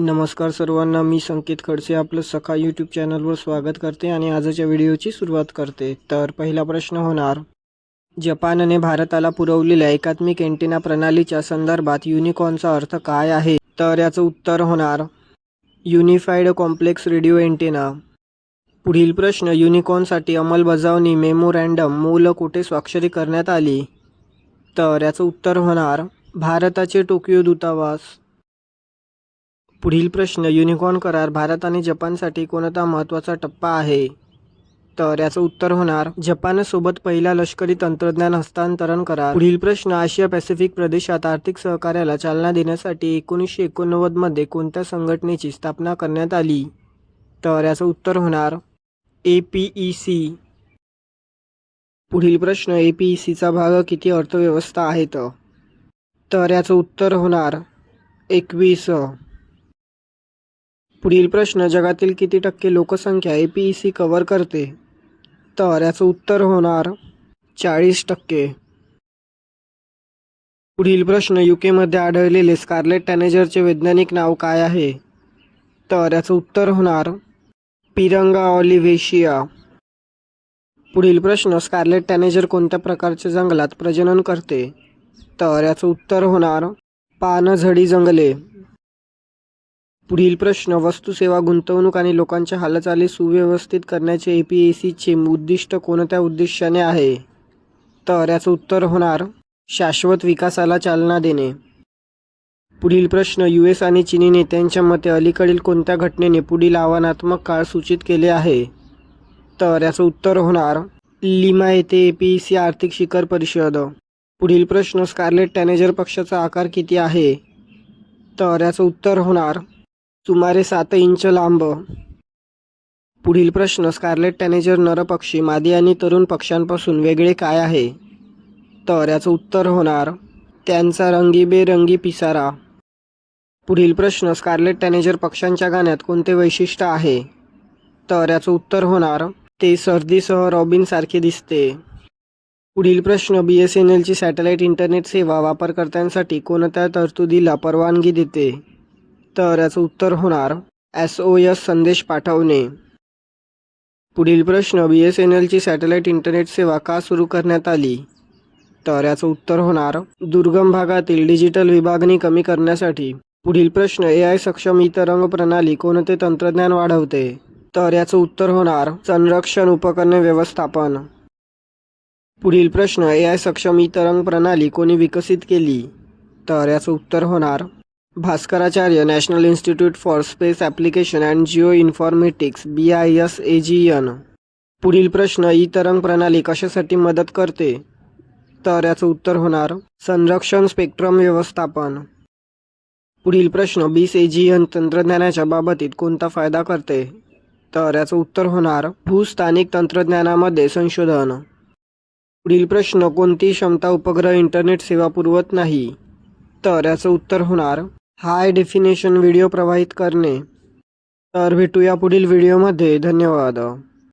नमस्कार सर्वांना मी संकेत खडसे आपलं सखा यूट्यूब चॅनलवर स्वागत करते आणि आजच्या व्हिडिओची सुरुवात करते. तर पहिला प्रश्न होणार जपानने भारताला पुरवलेल्या एकात्मिक एंटेना प्रणालीच्या संदर्भात युनिकॉर्नचा अर्थ काय आहे? तर याचं उत्तर होणार युनिफाईड कॉम्प्लेक्स रेडिओ एंटेना पुढील प्रश्न युनिकॉर्नसाठी अंमलबजावणी मेमोरँडम मूल कुठे स्वाक्षरी करण्यात आली? तर याचं उत्तर होणार भारताचे टोकियो दूतावास. पुढील प्रश्न युनिकॉर्न करार भारत आणि जपानसाठी कोणता महत्त्वाचा टप्पा आहे? तर याचं उत्तर होणार जपानसोबत पहिला लष्करी तंत्रज्ञान हस्तांतरण करार. पुढील प्रश्न आशिया पॅसिफिक प्रदेशात आर्थिक सहकार्याला चालना देण्यासाठी एकोणीसशे एकोणनव्वदमध्ये कोणत्या संघटनेची स्थापना करण्यात आली? तर याचं उत्तर होणार ए पी ई सी पुढील प्रश्न ए पी ई सीचा भाग किती अर्थव्यवस्था आहेत? तर याचं उत्तर होणार एकवीस. पुढील प्रश्न जगातील किती टक्के लोकसंख्या A P E C cover करते? तर याचं उत्तर होणार चाळीस टक्के. पुढील प्रश्न यू केमध्ये आढळलेले स्कारलेट टॅनेजरचे वैज्ञानिक नाव काय आहे? तर याचं उत्तर होणार पिरंगा ऑलिव्हेशिया पुढील प्रश्न स्कारलेट टॅनेजर कोणत्या प्रकारच्या जंगलात प्रजनन करते? तर याचं उत्तर होणार पानझडी जंगले. पुढील प्रश्न वस्तू सेवा गुंतवणूक आणि लोकांच्या हालचाली सुव्यवस्थित करण्याचे ए पी ए सीचे उद्दिष्ट कोणत्या उद्देशाने आहे? तर याचं उत्तर होणार शाश्वत विकासाला चालना देणे. पुढील प्रश्न यू एस आणि चीनी नेत्यांच्या मते अलीकडील कोणत्या घटनेने पुढील आव्हानात्मक काळ सूचित केले आहे? तर याचं उत्तर होणार लिमा येथे ए पी सी आर्थिक शिखर परिषद. पुढील प्रश्न स्कारलेट टॅनेजर पक्षाचा आकार किती आहे? तर याचं उत्तर होणार सुमारे सात इंच लांब. पुढील प्रश्न स्कारलेट टॅनेजर नरपक्षी मादी आणि तरुण पक्ष्यांपासून वेगळे काय आहे? तर याचं उत्तर होणार त्यांचा रंगीबेरंगी पिसारा. पुढील प्रश्न स्कारलेट टॅनेजर पक्ष्यांच्या गाण्यात कोणते वैशिष्ट्य आहे? तर याचं उत्तर होणार ते सर्दीसह रॉबिनसारखे दिसते. पुढील प्रश्न बी एस एन एलची सॅटेलाईट इंटरनेट सेवा वापरकर्त्यांसाठी कोणत्या तरतुदीला परवानगी देते? तर याचं उत्तर होणार एस ओ एस संदेश पाठवणे. पुढील प्रश्न बी एस एन एलची सॅटेलाईट इंटरनेट सेवा का सुरू करण्यात आली? तर याचं उत्तर होणार दुर्गम भागातील डिजिटल विभागणी कमी करण्यासाठी. पुढील प्रश्न ए आय सक्षम इतरंग प्रणाली कोणते तंत्रज्ञान वाढवते? तर याचं उत्तर होणार संरक्षण उपकरणे व्यवस्थापन. पुढील प्रश्न ए आय सक्षम इतरंग प्रणाली कोणी विकसित केली? तर याचं उत्तर होणार Bhaskaracharya national institute for space application and geo informatics B I S A G N. पुढील प्रश्न ई तरंग प्रणाली कशासाठी मदत करते? तर याचं उत्तर होणार संरक्षण स्पेक्ट्रम व्यवस्थापन. पुढील प्रश्न बीस ए जी एन तंत्रज्ञानाच्या बाबतीत कोणता फायदा करते? तर याचं उत्तर होणार भूस्थानिक तंत्रज्ञानामध्ये संशोधन. पुढील प्रश्न कोणती क्षमता उपग्रह इंटरनेट सेवा पुरवत नाही? तर याचं उत्तर होणार हाय डेफिनेशन व्हिडिओ प्रवाहित करणे. तर भेटूया पुढील व्हिडिओमध्ये. धन्यवाद.